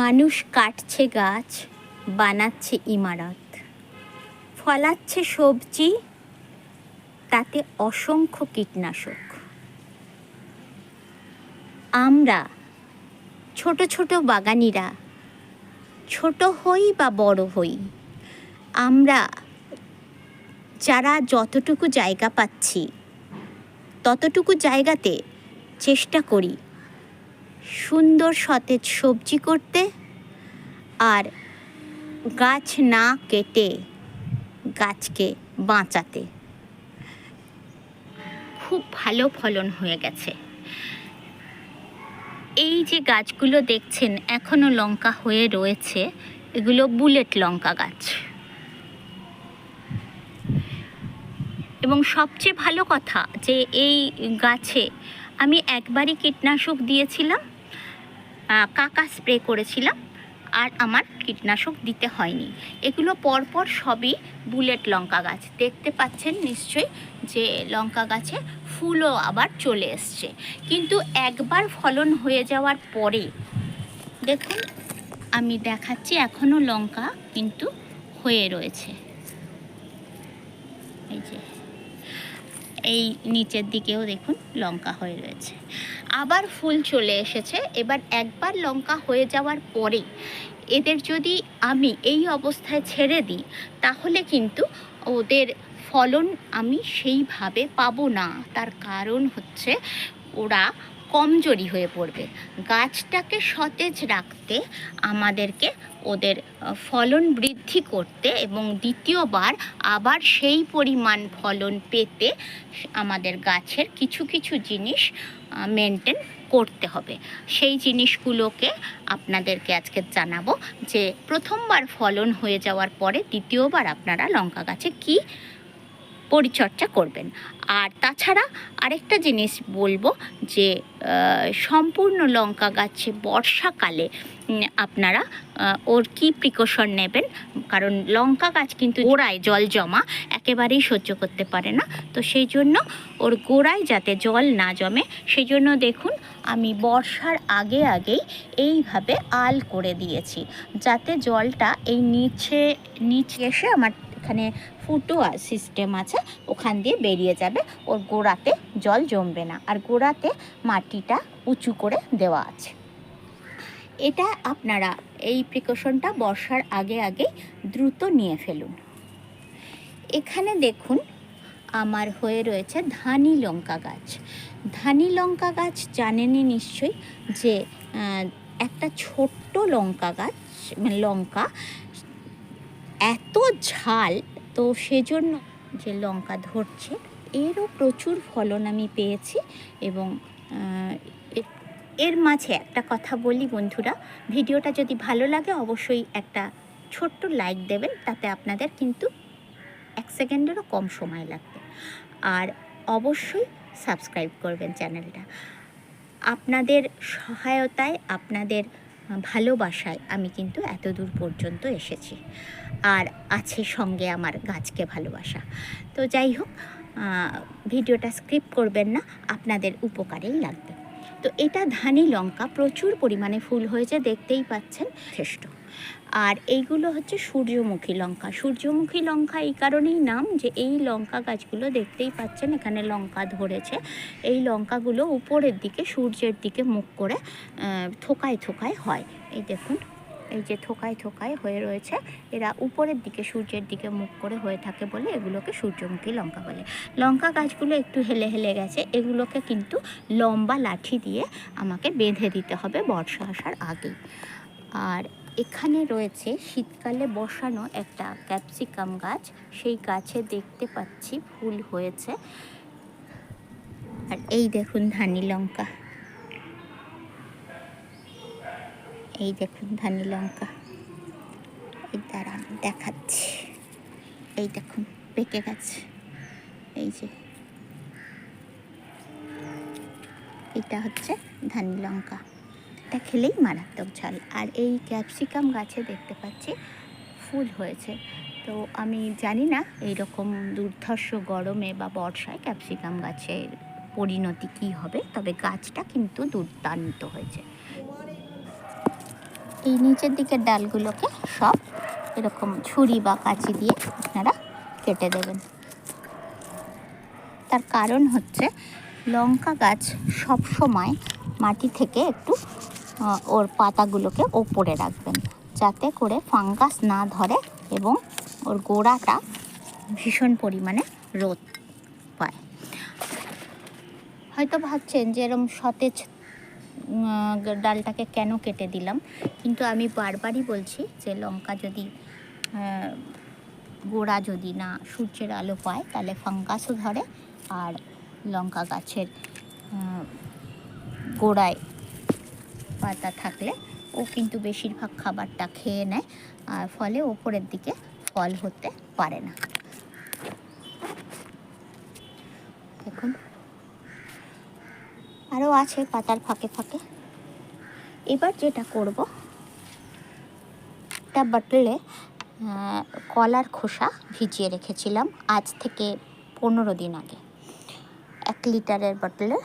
মানুষ কাটছে গাছ, বানাচ্ছে ইমারত। ফলাচ্ছে সবজি, তাতে অসংখ্য কীটনাশক। আমরা ছোট ছোট বাগানিরা, ছোট হই বা বড় হই, আমরা যারা যতটুকু জায়গা পাচ্ছি, ততটুকু জায়গাতে চেষ্টা করি সুন্দর সতেজ সবজি করতে আর গাছ না কেটে গাছকে বাঁচাতে। খুব ভালো ফলন হয়ে গেছে। এই যে গাছগুলো দেখছেন, এখনও লঙ্কা হয়ে রয়েছে। এগুলো বুলেট লঙ্কা গাছ। এবং সবচেয়ে ভালো কথা যে এই গাছে আমি একবারই কীটনাশক দিয়েছিলাম কাকা স্প্রে করেছিলাম আর আমার কীটনাশক দিতে হয়নি। এগুলো পরপর সবই বুলেট লঙ্কা গাছ। দেখতে পাচ্ছেন নিশ্চয়ই যে লঙ্কা গাছে ফুলও আবার চলে এসছে। কিন্তু একবার ফলন হয়ে যাওয়ার পরে, দেখুন, আমি দেখাচ্ছি এখনও লঙ্কা কিন্তু হয়ে রয়েছে। এই যে, এই নিচের দিকেও দেখুন লঙ্কা হয়ে রয়েছে। আবার ফুল চলে এসেছে। এবার একবার লঙ্কা হয়ে যাওয়ার পরে এদের যদি আমি এই অবস্থায় ছেড়ে দিই, তাহলে কিন্তু ওদের ফলন আমি সেইভাবে পাবো না। তার কারণ হচ্ছে ওরা কমজোরি হয়ে পড়বে। গাছটাকে সতেজ রাখতে আমাদেরকে ওদের ফলন বৃদ্ধি করতে এবং দ্বিতীয়বার আবার সেই পরিমাণ ফলন পেতে আমাদের গাছের কিছু কিছু জিনিস মেনটেন করতে হবে। সেই জিনিসগুলোকে আপনাদেরকে আজকে জানাব যে প্রথমবার ফলন হয়ে যাওয়ার পরে দ্বিতীয়বার আপনারা লঙ্কা গাছে কি পরিচর্যা করবেন। আর তাছাড়া আরেকটা জিনিস বলব যে সম্পূর্ণ লঙ্কা গাছে বর্ষাকালে আপনারা ওর কি প্রিকশন নেবেন? কারণ লঙ্কা গাছ কিন্তু গোড়ায় জল জমা একেবারেই সহ্য করতে পারে না। তো সেই জন্য ওর গোড়ায় যাতে জল না জমে, সেই জন্য দেখুন আমি বর্ষার আগে আগেই এইভাবে আল করে দিয়েছি। যাতে জলটা এই নিচে নিচে এসে আমার এখানে ফুটো সিস্টেম আছে, ওখান দিয়ে বেরিয়ে যাবে। ওর গোড়াতে জল জমবে না। আর গোড়াতে মাটিটা উঁচু করে দেওয়া আছে। এটা আপনারা এই প্রিকশনটা বর্ষার আগে আগে দ্রুত নিয়ে ফেলুন। এখানে দেখুন, আমার হয়ে রয়েছে ধানি লঙ্কা গাছ। ধানি লঙ্কা গাছ জানেনই নিশ্চয়ই যে একটা ছোট্ট লঙ্কা গাছ মানে লঙ্কা, এত ঝাল তো সেজন্য যে লঙ্কা ধরছে, এরও প্রচুর ফলন আমি পেয়েছি এবং এর মাঝে একটা কথা বলি বন্ধুরা, ভিডিওটা যদি ভালো লাগে অবশ্যই একটা ছোট্ট লাইক দেবেন, তাতে আপনাদের কিন্তু এক সেকেন্ডেরও কম সময় লাগবে। আর অবশ্যই সাবস্ক্রাইব করবেন চ্যানেলটা। আপনাদের সহায়তায় আপনাদের ভালোবাসায় আমি কিন্তু এত দূর পর্যন্ত এসেছি। আর আছে সঙ্গে আমার গাছকে ভালোবাসা। তো যাই হোক ভিডিওটা স্ক্রিপ্ট করবেন না, আপনাদের উপকারেই লাগবে। তো এটা ধানি লঙ্কা প্রচুর পরিমাণে ফুল হয়েছে, দেখতেই পাচ্ছেন, শ্রেষ্ঠ। আর এইগুলো হচ্ছে সূর্যমুখী লঙ্কা। সূর্যমুখী লঙ্কা এই কারণেই নাম যে এই লঙ্কা গাছগুলো দেখতেই পাচ্ছেন, এখানে লঙ্কা ধরেছে। এই লঙ্কাগুলো উপরের দিকে, সূর্যের দিকে মুখ করে থোকায় থোকায় হয়। এই দেখুন, এই যে থোকায় থোকায় হয়ে রয়েছে। এরা উপরের দিকে, সূর্যের দিকে মুখ করে হয়ে থাকে বলে এগুলোকে সূর্যমুখী লঙ্কা বলে। লঙ্কা গাছগুলো একটু হেলে হেলে গেছে, এগুলোকে কিন্তু লম্বা লাঠি দিয়ে আমাকে বেঁধে দিতে হবে বর্ষা আসার আগেই। আর এখানে রয়েছে শীতকালে বসানো একটা ক্যাপসিকাম গাছ। সেই গাছে দেখতে পাচ্ছি ফুল হয়েছে। আর এই দেখুন ধানি লঙ্কা। এই দেখুন ধানি লঙ্কা। এই দ্বারা দেখাচ্ছি। এই দেখুন, পেকে গেছে। এই যে। এটা হচ্ছে ধানি লঙ্কা। এটা খেলেই মারাত্মক ঝাল। আর এই ক্যাপসিকাম গাছে দেখতে পাচ্ছি ফুল হয়েছে। তো আমি জানি না এইরকম দুর্ধর্ষ গরমে বা বর্ষায় ক্যাপসিকাম গাছের পরিণতি কী হবে, তবে গাছটা কিন্তু দুর্দান্ত হয়েছে। এই নিচের দিকের ডালগুলোকে সব এরকম ছুরি বা কাঁচি দিয়ে আপনারা কেটে দেবেন। তার কারণ হচ্ছে লঙ্কা গাছ সব সময় মাটি থেকে একটু ওর পাতাগুলোকে ওপরে রাখবেন, যাতে করে ফাঙ্গাস না ধরে এবং ওর গোড়াটা ভীষণ পরিমাণে রোদ পায়। হয়তো ভাবছেন যে এরম সতেজ ডালটাকে কেন কেটে দিলাম, কিন্তু আমি বারবারই বলছি যে লঙ্কা যদি গোড়া যদি না সূর্যের আলো পায়, তাহলে ফাঙ্গাসও ধরে আর লঙ্কা গাছের গোড়ায় পাতা থাকলে ও কিন্তু বেশিরভাগ খাবারটা খেয়ে নেয়, আর ফলে ওপরের দিকে ফল হতে পারে না। দেখুন। আরও আছে পাতার ফাঁকে ফাঁকে। এবার যেটা করব একটা বাটলে কলার খোসা ভিজিয়ে রেখেছিলাম আজ থেকে পনেরো দিন আগে। এক লিটারের বটলে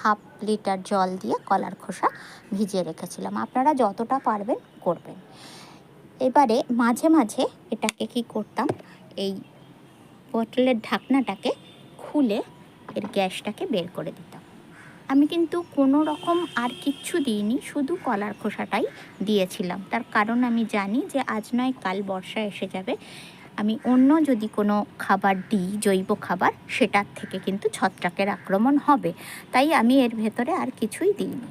হাফ লিটার জল দিয়ে কলার খোসা ভিজিয়ে রেখেছিলাম। আপনারা যতটা পারবেন করবেন। এবারে মাঝে মাঝে এটাকে কি করতাম, এই বটলের ঢাকনাটাকে খুলে এর গ্যাসটাকে বের করে দিতাম। আমি কিন্তু কোনো রকম আর কিচ্ছু দিইনি, শুধু কলার খোসাটাই দিয়েছিলাম। তার কারণ আমি জানি যে আজ নয়, কাল বর্ষা এসে যাবে। আমি অন্য যদি কোনো খাবার দিই, জৈব খাবার, সেটার থেকে কিন্তু ছত্রাকের আক্রমণ হবে। তাই আমি এর ভেতরে আর কিছুই দিইনি।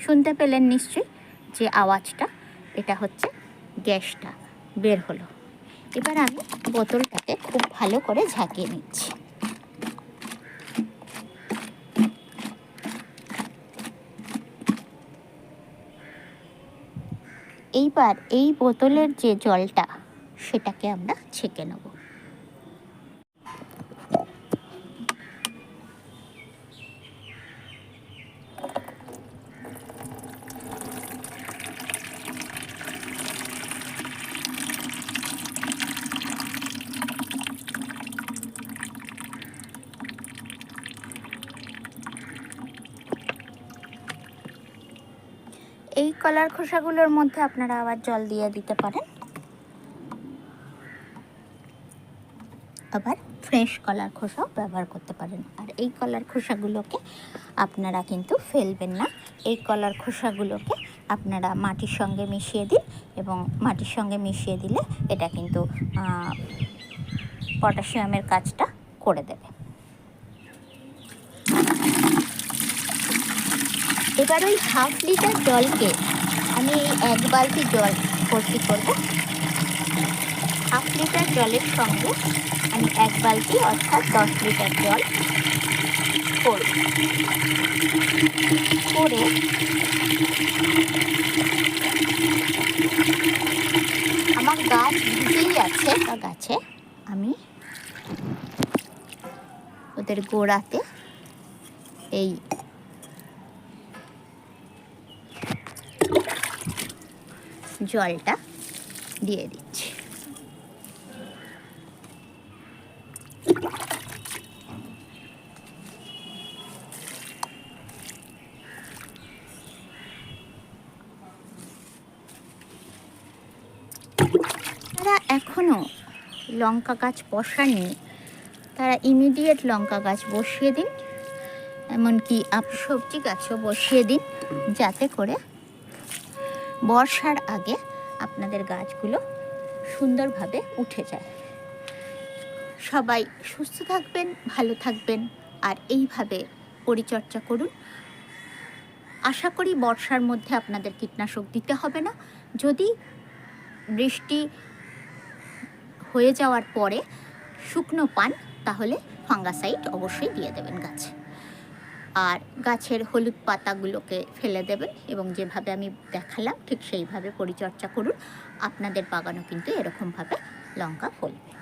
শুনতে পেলেন নিশ্চয়ই যে আওয়াজটা? এটা হচ্ছে গ্যাসটা। বের হলো। এবার আমি বোতলটাকে খুব ভালো করে ঝাঁকিয়ে নিচ্ছি। এইবার এই বোতলের যে জলটা সেটাকে আমরা ছেঁকে নেব এই কলার খোসাগুলোর মধ্যে আপনারা আবার জল দিয়ে দিতে পারেন। আবার ফ্রেশ কলার খোসাও ব্যবহার করতে পারেন। আর এই কলার খোসাগুলোকে আপনারা কিন্তু ফেলবেন না। এই কলার খোসাগুলোকে আপনারা মাটির সঙ্গে মিশিয়ে দিন এবং মাটির সঙ্গে মিশিয়ে দিলে এটা কিন্তু পটাশিয়ামের কাজটা করে দেবে। এবার ওই হাফ লিটার জলকে আমি এক বালতি জল ভর্তি করব। হাফ লিটার জলের সঙ্গে আমি এক বালতি অর্থাৎ দশ লিটার জল করে আমার গাছ ভিজেই আছে, বা গাছে আমি ওদের গোড়াতে এই জলটা দিয়ে দিচ্ছি। তারা এখনও লঙ্কা গাছ বসাননি। তারা ইমিডিয়েট লঙ্কা গাছ বসিয়ে দিন, এমনকি আপ সবজি গাছও বসিয়ে দিন, যাতে করে বর্ষার আগে আপনাদের গাছগুলো সুন্দরভাবে উঠে যায়। সবাই সুস্থ থাকবেন, ভালো থাকবেন আর এইভাবে পরিচর্যা করুন। আশা করি বর্ষার মধ্যে আপনাদের কীটনাশক দিতে হবে না। যদি বৃষ্টি হয়ে যাওয়ার পরে শুকনো পান, তাহলে ফাঙ্গাসাইড অবশ্যই দিয়ে দেবেন গাছে। আর গাছের হলুদ পাতাগুলোকে ফেলে দেবেন এবং যেভাবে আমি দেখালাম ঠিক সেইভাবে পরিচর্যা করুন। আপনাদের বাগানও কিন্তু এরকমভাবে লঙ্কা ফলবে।